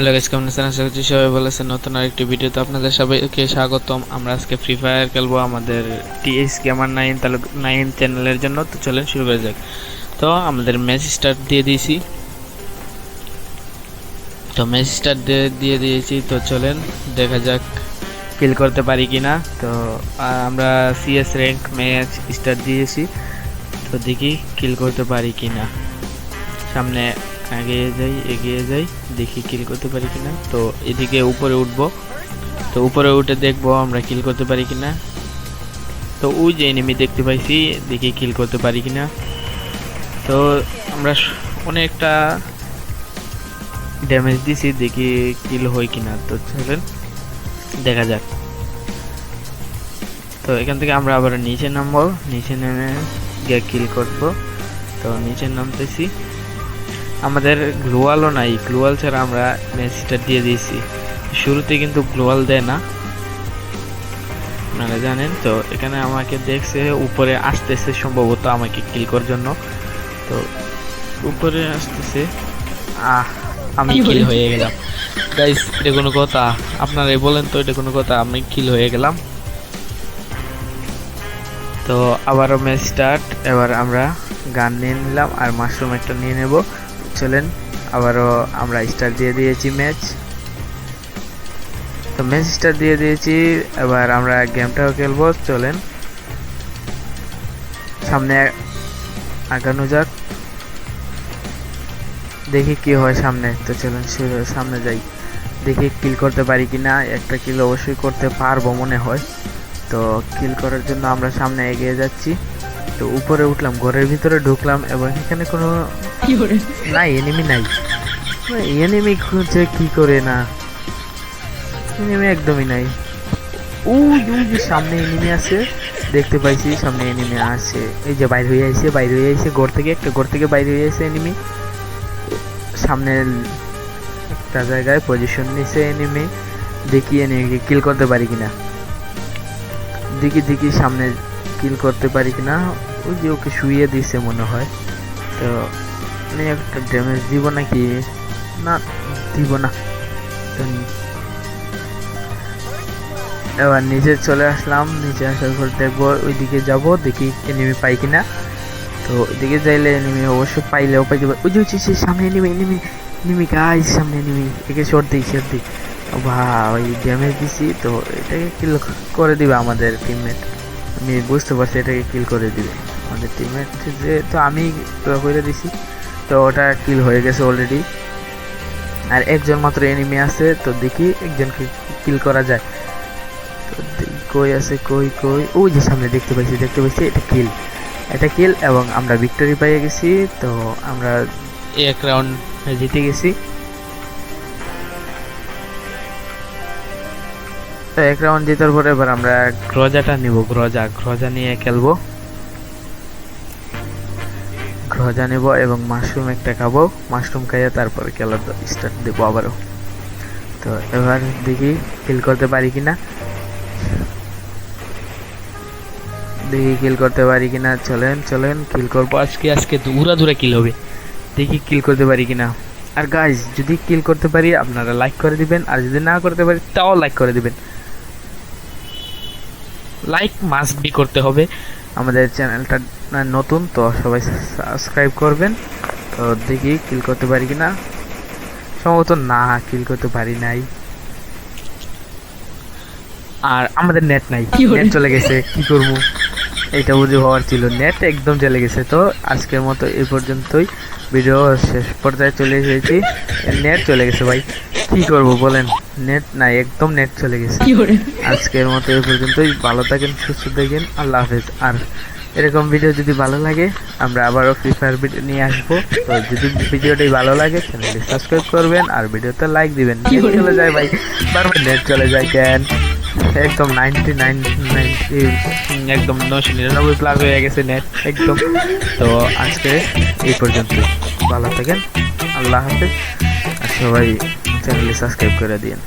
Hello guys কেমন আছেন? আশা করছি সবাই ভালো আছেন। নতুন আরেকটি ভিডিওতে আপনাদের সবাইকে স্বাগতম। আমরা আজকে ফ্রি ফায়ার খেলব আমাদের টিএস গেমার নাইন তাহলে নাইন চ্যানেলের জন্য। তো চলেন শুরু করা যাক। তো আমাদের ম্যাচ স্টার্ট দিয়ে দিয়েছি। তো ম্যাচ স্টার্ট দিয়ে দিয়ে দিয়েছি। তো চলেন দেখা যাক কিল করতে পারি কিনা। তো আহ, আমরা সিএস র্যাঙ্ক ম্যাচ স্টার্ট দিয়েছি। তো দেখি কিল করতে পারি কিনা। সামনে এগিয়ে যাই এগিয়ে যাই, দেখি কিল করতে পারি কিনা। তো এদিকে উপরে উঠবো। তো উপরে উঠে দেখব আমরা কিল করতে পারি কিনা। তো ওই যে এনিমি দেখতে পাইছি, দেখি কিল করতে পারি কিনা। তো আমরা অনেকটা ড্যামেজ দিছি, দেখি কিল হয় কিনা। তো চলেন, দেখা যাক। তো এখান থেকে আমরা আবার নিচে নামবো। নিচে নেমে গিয়ে কিল করব। তো নিচে নামতেছি। আমাদের গ্লোয়ালও নাই গ্লোয়াল ছাড়া আমরা ম্যাচটা দিয়ে দিয়েছি। শুরুতে কিন্তু গ্লোয়াল দেয় না। আপনারা জানেন তো এখানে আমাকে দেখছে উপরে আসতেছে সম্ভবত আমাকে কিল করার জন্য। তো উপরে আসতেছে আহ আমি কিল হয়ে গেলাম। গাইস এটা কোনো কথা। আপনারাই বলেন তো এটা কোনো কথা। আমি কিল হয়ে গেলাম। তো আবারও ম্যাচ স্টার্ট এবার আমরা গান নিয়ে নিলাম আর মাশরুম একটা নিয়ে নেব। চলেন আবারও আমরা স্টার্ট দিয়ে দিয়েছি ম্যাচ তো ম্যাচ স্টার্ট দিয়ে দিয়েছি, এবার আমরা গেমটাও খেলব, চলেন। সামনে আগানো যাক। দেখি কি হয় সামনে। তো চলেন সামনে যাই। দেখি কিল করতে পারি কি না একটা কিল অবশ্যই করতে পারব মনে হয়। তো কিল করার জন্য আমরা সামনে এগিয়ে যাচ্ছি। তো উপরে উঠলাম, ঘরের ভিতরে ঢুকলাম, এবং এখানে কোনো নাই এনিমি নাই। এনিমি খুঁজে কি করে না? এনিমি একদমই নাই। ওই যে সামনে এনিমি আছে, দেখতে পাইছি, সামনে এনিমি আছে। এই যে বাইরে হয়ে আইছে, বাইরে হয়ে আইছে, ঘর থেকে, একটা ঘর থেকে বাইরে হয়ে আইছে এনিমি সামনে একটা জায়গায় পজিশন নিছে এনিমি দেখি এনিমিকে কিল করতে পারি কিনা। দেখি দেখি সামনে কিল করতে পারি কিনা। ওই যে ওকে শুইয়ে দিছে মনে হয়। তো আমি একটা ড্যামেজ দিব নাকি? না, দিব না। এবার নিচে চলে আসলাম, নিচে আসার পর দেখব ওইদিকে যাব, দেখি এনিমি পাই কিনা। তো ওইদিকে যাইলে এনিমি অবশ্যই পাইলেও পাইতে পারি। ওই যে, ওই সে সামনে এনিমি এনিমি এনিমি গাইস সামনে এনিমি একে দিই শর্ট দিই। ভাই ড্যামেজ দিছি, তো এটাকে কিল করে দিবে আমাদের টিমমেট আমি বুঝতে পারছি এটাকে কিল করে দিবে। আমাদের টিমমেট যে, তো আমি করে দিছি। তো ওটা কিল হয়ে গেছে অলরেডি আর একজন মাত্র এনিমি আছে তো দেখি একজনকে কিল করা যায়। তো কই আছে কই কই? ওই যে সামনে দেখতে পাইছি দেখতে পাইছি এটা কিল এটা কিল এবং আমরা ভিক্টোরি পেয়ে গেছি তো আমরা এক রাউন্ড জিতে গেছি। তো এক রাউন্ড জেতার পরে এবার আমরা গ্রজাটা নিব গ্রজা গ্রজা নিয়ে খেলব। গ্রজা নেব এবং মাশরুম একটা খাব। মাশরুম খাইয়ে তারপরে খেলা স্টার্ট দেবো আবারও। তো এবার দেখি কিল করতে পারি কিনা। দেখি কিল করতে পারি কিনা। চলেন চলেন কিল করব। আজকে আজকে দূরা দূরে কিল হবে। দেখি কিল করতে পারি কিনা। আর গাইজ যদি কিল করতে পারি আপনারা লাইক করে দিবেন। আর যদি না করতে পারি তাও লাইক করে দিবেন। লাইক মাস্ট বি করতে হবে। আমাদের চ্যানেলটা নতুন তো সবাই সাবস্ক্রাইব করবেন। তো দেখি কিল করতে পারি কি না সম্ভবত না কিল করতে পারি নাই। আর আমাদের নেট নাই। নেট চলে গেছে কি করব? এটা বুঝে হওয়ার ছিল। নেট একদম চলে গেছে। তো আজকের মতো এই পর্যন্তই। ভিডিও শেষ পর্যায়ে চলে এসেছি। নেট চলে গেছে ভাই। কি করব বলেন? নেট নাই একদম নেট চলে গেছে। আজকের মতো এই পর্যন্তই। ভালো থাকেন সুস্থ থাকেন। আল্লাহ হাফেজ। আর এরকম ভিডিও যদি ভালো লাগে আমরা আবারও ফ্রি ফায়ার ভিডিও নিয়ে আসব। তো যদি ভিডিওটি ভালো লাগে চ্যানেলটি সাবস্ক্রাইব করবেন আর ভিডিওতে লাইক দিবেন। নেট চলে যায় ভাই। বারবার নেট চলে যায় কেন? একদম নাইনটি নাইন একদম নশো নিরানব্বই প্লাস হয়ে গেছে নেট একদম। তো আজকে এই পর্যন্ত ভালো থাকেন, আল্লাহ হাফেজ। আর সবাই চ্যানেলটি সাবস্ক্রাইব করে দিন